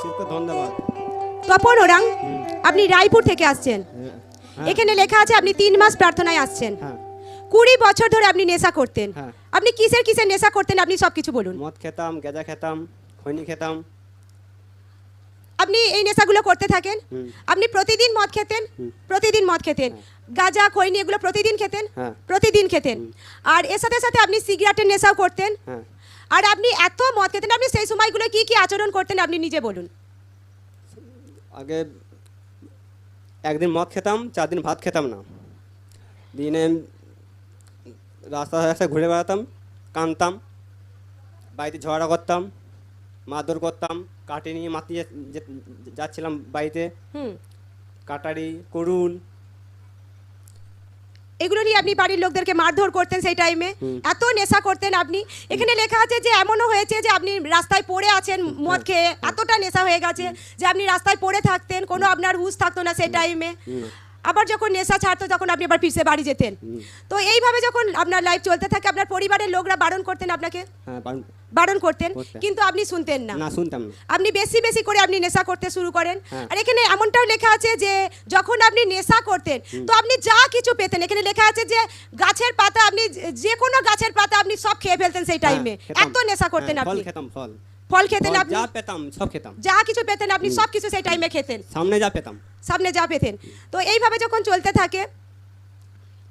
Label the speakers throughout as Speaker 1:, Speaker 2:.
Speaker 1: শিল্প ধন্যবাদ।
Speaker 2: তপন ওরাং আপনি রায়পুর থেকে আসছেন।
Speaker 1: হ্যাঁ,
Speaker 2: এখানে লেখা আছে আপনি তিন মাস প্রার্থনায় আসছেন।
Speaker 1: হ্যাঁ।
Speaker 2: কুড়ি বছর ধরে আপনি নেশা করতেন।
Speaker 1: হ্যাঁ।
Speaker 2: আপনি কিসের কিসের নেশা করতেন আপনি সব কিছু বলুন।
Speaker 1: মদ খেতাম গেঁজা খেতাম খৈনি খেতাম।
Speaker 2: আপনি এই নেশাগুলো করতে থাকেন? আপনি প্রতিদিন মদ খেতেন? প্রতিদিন মদ খেতেন? গাঁজা খৈনি এগুলো প্রতিদিন খেতেন। প্রতিদিন খেতেন। আর এর সাথে সাথে আপনি সিগারেটের নেশাও করতেন? আর আপনি এত মদ খেতেন আপনি সেই সময়গুলো কি কি আচরণ করতেন আপনি নিজে বলুন।
Speaker 1: আগে একদিন মদ খেতাম চার দিন ভাত খেতাম না। দিনে রাস্তা রাস্তায় ঘুরে বেড়াতাম কাঁদতাম বাড়িতে ঝগড়া করতাম মারধর করতাম কাটিয়ে নিয়ে মাতি যাচ্ছিলাম বাড়িতে। কাটারি করুন
Speaker 2: এগুলো নিয়ে আপনি বাড়ির লোকদেরকে মারধর করতেন সেই টাইমে এত নেশা করতেন আপনি? এখানে লেখা আছে যে এমনও হয়েছে যে আপনি রাস্তায় পড়ে আছেন মদ খেয়ে। এতটা নেশা হয়ে গেছে যে আপনি রাস্তায় পড়ে থাকতেন কোনো আপনার হুশ থাকতো না সেই টাইমে। আবার যখন নেশা ছাড়তো তখন আপনি আবার ফিরসে বাড়ি যেতেন। তো এইভাবে যখন আপনার লাইফ চলতে থাকে আপনার পরিবারের লোকরা বারণ করতেন আপনাকে?
Speaker 1: হ্যাঁ বারণ-
Speaker 2: করতেন। কিন্তু আপনি শুনতেন না।
Speaker 1: শুনতাম
Speaker 2: আপনি বেশি বেশি করে আপনি নেশা করতে শুরু করেন।
Speaker 1: হ্যাঁ।
Speaker 2: আর এখানে এমনটাও লেখা আছে যে যখন আপনি নেশা করতেন তো আপনি যা কিছু পেতেন এখানে লেখা আছে যে গাছের পাতা আপনি যে- কোনো গাছের পাতা আপনি সব খেয়ে ফেলতেন সেই টাইমে
Speaker 1: হ্যাঁ।
Speaker 2: এত নেশা করতেন আপনি।
Speaker 1: ফল। ফল
Speaker 2: খেতেন আপনি
Speaker 1: যা পেতাম সব খেতাম।
Speaker 2: যা কিছু পেতেন আপনি সব কিছু সেই টাইমে খেতেন।
Speaker 1: সামনে যা পেতাম।
Speaker 2: সামনে যা পেতেন। তো এইভাবে যখন চলতে থাকে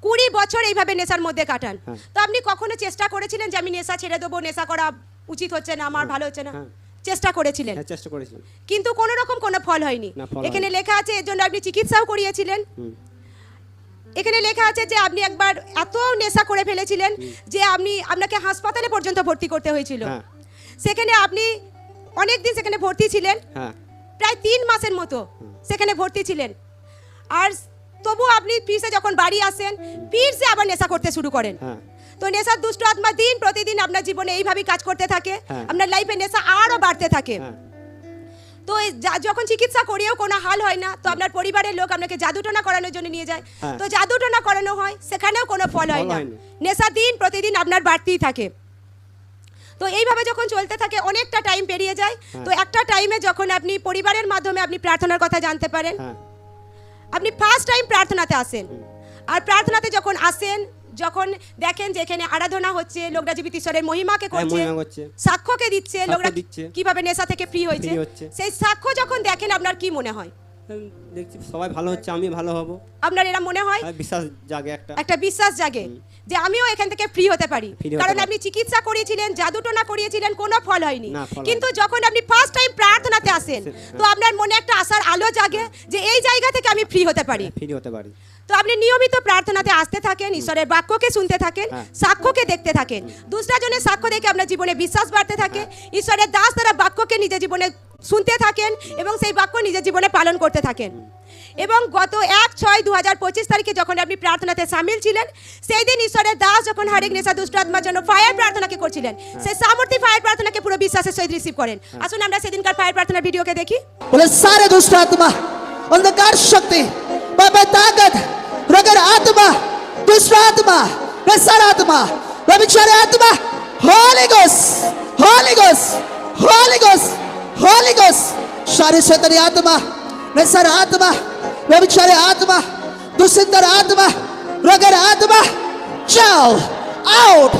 Speaker 2: কুড়ি বছর এইভাবে নেশার মধ্যে কাটান।
Speaker 1: হ্যাঁ।
Speaker 2: তো আপনি কখনো চেষ্টা করেছিলেন যে আমি নেশা ছেড়ে দেবো নেশা করা উচিত হচ্ছে না আমার ভালো হচ্ছে না?
Speaker 1: হ্যাঁ।
Speaker 2: চেষ্টা করেছিলেন?
Speaker 1: হ্যাঁ চেষ্টা করেছিলেন
Speaker 2: কিন্তু কোনো রকম কোনো ফল হয়নি। এখানে লেখা আছে এর জন্য আপনি চিকিৎসাও করিয়েছিলেন। এখানে লেখা আছে যে আপনি একবার এত নেশা করে ফেলেছিলেন যে আপনি আপনাকে হাসপাতালে পর্যন্ত ভর্তি করতে হয়েছিল।
Speaker 1: হ্যাঁ।
Speaker 2: সেখানে আপনি অনেক দিন সেখানে ভর্তি ছিলেন।
Speaker 1: হ্যাঁ।
Speaker 2: প্রায় তিন মাসের মতো সেখানে ভর্তি ছিলেন। আর তবু আপনি ফিরসে যখন বাড়ি আসেন ফিরসে আবার নেশা করতে শুরু করেন।
Speaker 1: হ্যাঁ।
Speaker 2: তো নেশার দুষ্ট আত্মা দিন প্রতিদিন আপনার জীবনে এইভাবেই কাজ করতে থাকে।
Speaker 1: হ্যাঁ।
Speaker 2: আপনার লাইফে নেশা আরও বাড়তে থাকে। তো যখন চিকিৎসা করিয়েও কোনো হাল হয় না তো আপনার পরিবারের লোক আপনাকে জাদুটনা করানোর জন্য নিয়ে যায়। তো জাদুটনা করানো হয় সেখানেও কোনো ফল হয় না। নেশা দিন প্রতিদিন আপনার বাড়তেই থাকে। তো এইভাবে যখন চলতে থাকে অনেকটা টাইম পেরিয়ে যায়।
Speaker 1: হ্যাঁ।
Speaker 2: তো একটা টাইমে যখন আপনি পরিবারের মাধ্যমে আপনি প্রার্থনার কথা জানতে পারেন
Speaker 1: হ্যাঁ।
Speaker 2: আপনি ফার্স্ট টাইম প্রার্থনাতে আসেন। আর প্রার্থনাতে যখন আসেন যখন দেখেন যে এখানে আরাধনা হচ্ছে লোকরা জীবিত ঈশ্বরের মহিমাকে
Speaker 1: হ্যাঁ,
Speaker 2: করছে সাক্ষ্যকে দিচ্ছে লোকরা কীভাবে নেশা থেকে ফ্রি হয়েছে সেই সাক্ষ্য যখন দেখেন আপনার কি মনে হয়?
Speaker 1: দেখছি সবাই ভালো হচ্ছে আমি ভালো হব।
Speaker 2: আপনার এরা মনে হয়
Speaker 1: বিশ্বাস জাগে একটা।
Speaker 2: একটা বিশ্বাস জাগে যে আমিও এখান থেকে ফ্রি হতে পারি। কারণ আপনি চিকিৎসা করিয়েছিলেন জাদুটোনা করিয়েছিলেন কোনো ফল হয়নি। কিন্তু যখন আপনি ফার্স্ট টাইম প্রার্থনাতে আসেন
Speaker 1: হ্যাঁ।
Speaker 2: তো আপনার মনে একটা আশার আলো জাগে যে এই জায়গা থেকে আমি ফ্রি হতে পারি।
Speaker 1: ফ্রি হতে পারি।
Speaker 2: তো আপনি নিয়মিত প্রার্থনাতে আসতে থাকেন ঈশ্বরের বাক্যকে শুনতে থাকেন
Speaker 1: হ্যাঁ।
Speaker 2: সাক্ষ্যকে দেখতে থাকেন। দুসরা জনের সাক্ষ্য দেখে আপনার জীবনে বিশ্বাস বাড়তে থাকে। ঈশ্বরের দাস তারা বাক্যকে নিজের জীবনে শুনতে থাকেন এবং সেই বাক্য নিজের জীবনে পালন করতে থাকেন। এবং গত এক ছয় দু হাজার পঁচিশ তারিখে যখন আপনি প্রার্থনাতে সামিল ছিলেন, সেই দিন ঈশ্বরের দাস যখন হারেক নেশা দুষ্ট আত্মার জন্য ফায়ার প্রার্থনাকে করছিলেন, সেই সামর্থ্য ফায়ার প্রার্থনাকে পুরো বিশ্বাসের সহিত রিসিভ করেন। আসুন আমরা সেদিনকার ফায়ার প্রার্থনার ভিডিওকে দেখি।
Speaker 3: বলে, সারে দুষ্ট আত্মা অন্ধকার শক্তি বাবা তাগত রগর আত্মা দুষ্ট আত্মা বেসার আত্মা রবিচারে আত্মা হোলি গোস হোলি গোস হোলি গোস Holy Ghost, Shari Shatari Atma, Nesar Atma, Vemichari Atma, Dusindar Atma, Rogar Atma, Chow, out,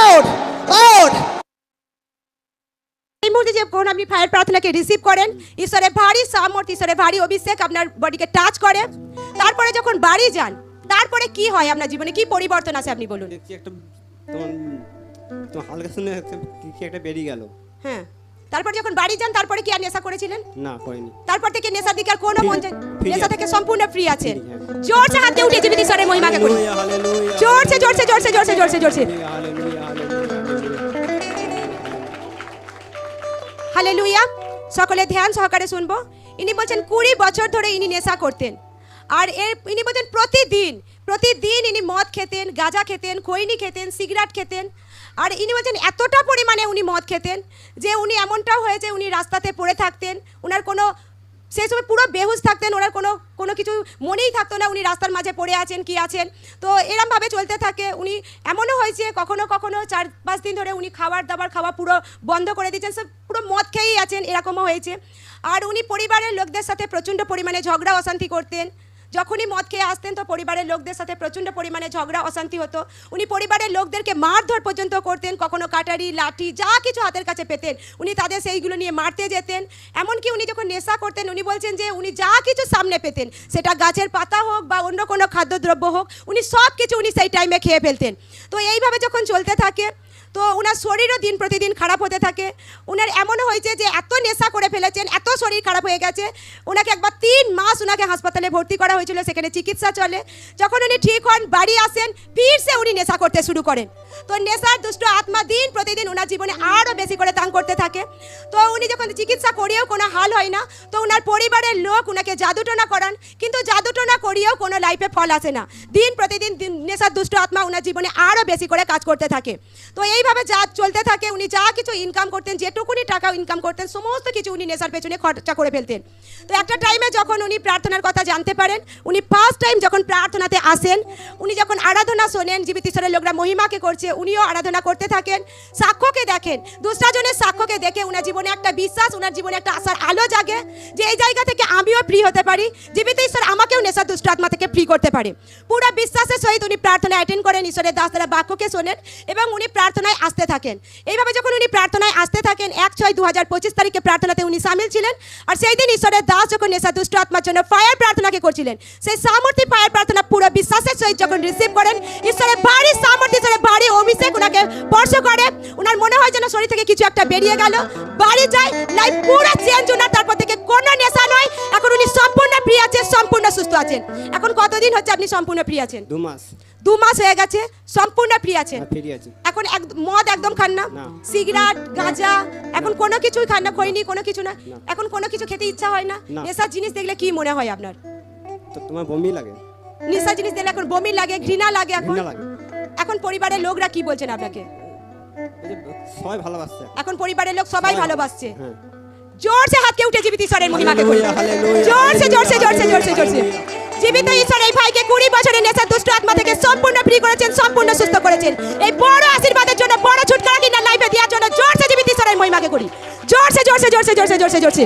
Speaker 3: out, out.
Speaker 2: এই মুহূর্তে যখন আপনি ফায়ার প্রার্থনাকে রিসিভ করেন ঈশ্বরের ভারী সামর্থ্য ঈশ্বরের ভারী অভিষেক আপনার বডিকে টাচ করে। তারপরে যখন বাড়ি যান তারপরে কি হয় আপনার জীবনে? কি পরিবর্তন আছে আপনি বলুন?
Speaker 1: একটা হালকা শুনে কি একটা বেরিয়ে গেল।
Speaker 2: হ্যাঁ। তারপর যখন বাড়ি যান তারপরে কি আর নেশা করেছিলেন?
Speaker 1: না করিনি।
Speaker 2: তারপর থেকে নেশার দিকে আর কোনো মন যায়- নেশা থেকে সম্পূর্ণ ফ্রি আছেন। জোরসে হাতে উঠে জীবিত ঈশ্বরের মহিমাকে করি। জোরসে জোরসে জোরসে জোরসে জোরসে জোরসে।
Speaker 1: হালেলুয়া।
Speaker 2: সকলে ধ্যান সহকারে শুনব। ইনি বলছেন কুড়ি বছর ধরে ইনি নেশা করতেন। আর এর ইনি বলছেন প্রতিদিন প্রতিদিন ইনি মদ খেতেন গাঁজা খেতেন খৈনি খেতেন সিগারেট খেতেন। আর ইনি বলছেন, এতটা পরিমাণে উনি মদ খেতেন যে উনি এমনটাও হয়েছে উনি রাস্তাতে পড়ে থাকতেন, উনার কোনো, সেই সময় পুরো বেহুশ থাকতেন, ওনার কোনো কোনো কিছু মনেই থাকতো না উনি রাস্তার মাঝে পড়ে আছেন, কি আছেন। তো এরমভাবে চলতে থাকে, উনি এমনও হয়েছে, কখনো কখনো চার পাঁচ দিন ধরে উনি খাবার দাবার খাওয়া পুরো বন্ধ করে দিয়েছেন, সব পুরো মদ খেয়েই আছেন, এরকমও হয়েছে। আর উনি পরিবারের লোকদের সাথে প্রচণ্ড পরিমাণে ঝগড়া, অশান্তি করতেন। যখনই মদ খেয়ে আসতেন, তো পরিবারের লোকদের সাথে প্রচণ্ড পরিমাণে ঝগড়া, অশান্তি হতো। উনি পরিবারের লোকদেরকে মারধর পর্যন্ত করতেন, কখনো কাটারি, লাঠি, যা কিছু হাতের কাছে পেতেন, উনি তাদের সেইগুলো নিয়ে মারতে যেতেন। এমনকি উনি যখন নেশা করতেন, উনি বলছেন যে উনি যা কিছু সামনে পেতেন, সেটা গাছের পাতা হোক বা অন্য কোনো খাদ্যদ্রব্য হোক, উনি সব কিছু উনি সেই টাইমে খেয়ে ফেলতেন। তো এইভাবে যখন চলতে থাকে তো ওনার শরীরও দিন প্রতিদিন খারাপ হতে থাকে। ওনার এমনও হয়েছে যে এত নেশা করে ফেলেছেন, এত শরীর খারাপ হয়ে গেছে। ওনাকে একবার তিন মাস ওনাকে হাসপাতালে ভর্তি করা হয়েছিল, সেখানে চিকিৎসা চলে। যখন উনি ঠিক হন, বাড়ি আসেন ফিরসে উনি নেশা করতে শুরু করেন। তো নেশার দুষ্ট আত্মা দিন প্রতিদিন ওনার জীবনে আরও বেশি করে তাং করতে থাকে। তো উনি যখন চিকিৎসা করিয়েও কোনো হাল হয় না, তো ওনার পরিবারের লোক ওনাকে জাদুটনা করান। কিন্তু জাদুটনা করিয়েও কোনো লাইফে ফল আসে না। দিন প্রতিদিন নেশার দুষ্ট আত্মা ওনার জীবনে আরও বেশি করে কাজ করতে থাকে। তো এইভাবে যা চলতে থাকে, উনি যা কিছু ইনকাম করতেন, যেটুকুনি টাকা ইনকাম করতেন, সমস্ত কিছু উনি নেশার পেছনে খরচা করে ফেলতেন। তো একটা টাইমে যখন উনি প্রার্থনার কথা জানতে পারেন, উনি ফার্স্ট টাইম যখন প্রার্থনাতে আসেন, উনি যখন আরাধনা শোনেন, জীবিত ঈশ্বরের লোকরা মহিমাকে করছে, উনিও আরাধনা করতে থাকেন, সাক্ষ্যকে দেখেন। দুষ্টাজনের সাক্ষ্যকে দেখে উনার জীবনে একটা বিশ্বাস, উনার জীবনে একটা আশার আলো জাগে যে এই জায়গা থেকে আমিও ফ্রি হতে পারি, জীবিত ঈশ্বর আমাকেও নেশা দুষ্ট আত্মা থেকে ফ্রি করতে পারে। পুরো বিশ্বাসের সহিত উনি প্রার্থনা অ্যাটেন্ড করেন, ঈশ্বরের দাস তারা বাক্যকে শোনেন এবং উনি প্রার্থনায় আসতে থাকেন। এইভাবে যখন উনি প্রার্থনায় আসতে থাকেন, এক ছয় দু হাজার পঁচিশ তারিখে প্রার্থনাতে উনি সামিল ছিলেন। আর সেই দিন ঈশ্বরের দাস যখন নেশা, দুষ্ট আত্মার জন্য ফায়ার প্রার্থনাকে করছিলেন, সেই সামর্থ্য ফায়ার প্রার্থনা পুরো বিশ্বাসের সহিত যখন রিসিভ করেন, ঈশ্বরের বাড়ি সামর্থ্য, ঈশ্বরের বাড়ি অভিষেক ওনাকে স্পর্শ করে। ওনার মনে হয় যেন শরীর থেকে কিছু একটা বেরিয়ে গেল, বাড়ি যায় লাইফ পুরো চেঞ্জ ওনার তারপর থেকে কোনো নেশা নয়। উনি সম্পূর্ণ ফ্রি আছেন সম্পূর্ণ সুস্থ আছেন। এখন কতদিন হচ্ছে আপনি সম্পূর্ণ ফ্রি আছেন?
Speaker 1: দু মাস।
Speaker 2: দু মাস হয়ে গেছে সম্পূর্ণ ফ্রি আছেন।
Speaker 1: ফিরে আছি।
Speaker 2: এখন এক মদ একদম খান না। সিগারেট গাঁজা এখন কোনো কিছুই খান না খৈনি কোনো কিছু না। এখন কোনো কিছু খেতে ইচ্ছা হয় না। নেশার জিনিস দেখলে কি মনে হয় আপনার?
Speaker 1: তো তোমার বমি লাগে?
Speaker 2: নেশার জিনিস দেখলে এখন বমি লাগে ঘৃণা লাগে এখন? এখন পরিবারের লোকরা কি বলছেন আপনাকে?
Speaker 1: সবাই ভালোবাসছে।
Speaker 2: এখন পরিবারের লোক সবাই ভালোবাসছে।
Speaker 1: হ্যাঁ
Speaker 2: হাত হাতকে উঠে জীবিত ঈশ্বরের মহিমাকে করি
Speaker 1: জোর সে
Speaker 2: জোরসে জোরসে জোরসে জোরসে জোরসে
Speaker 1: সে
Speaker 2: জীবিত ঈশ্বর এই ভাইকে কুড়ি বছরের নেশা দুষ্ট আত্মা থেকে সম্পূর্ণ ফ্রি করেছেন সম্পূর্ণ সুস্থ করেছেন। এই বড় আশীর্বাদের জন্য বড় ছুটকারা কিনা লাইফে দেওয়ার জন্য জোরসে জীবিত ঈশ্বরের মহিমাকে করি জোরসে জোরসে জোরসে জোরসে জোরসে জোরসে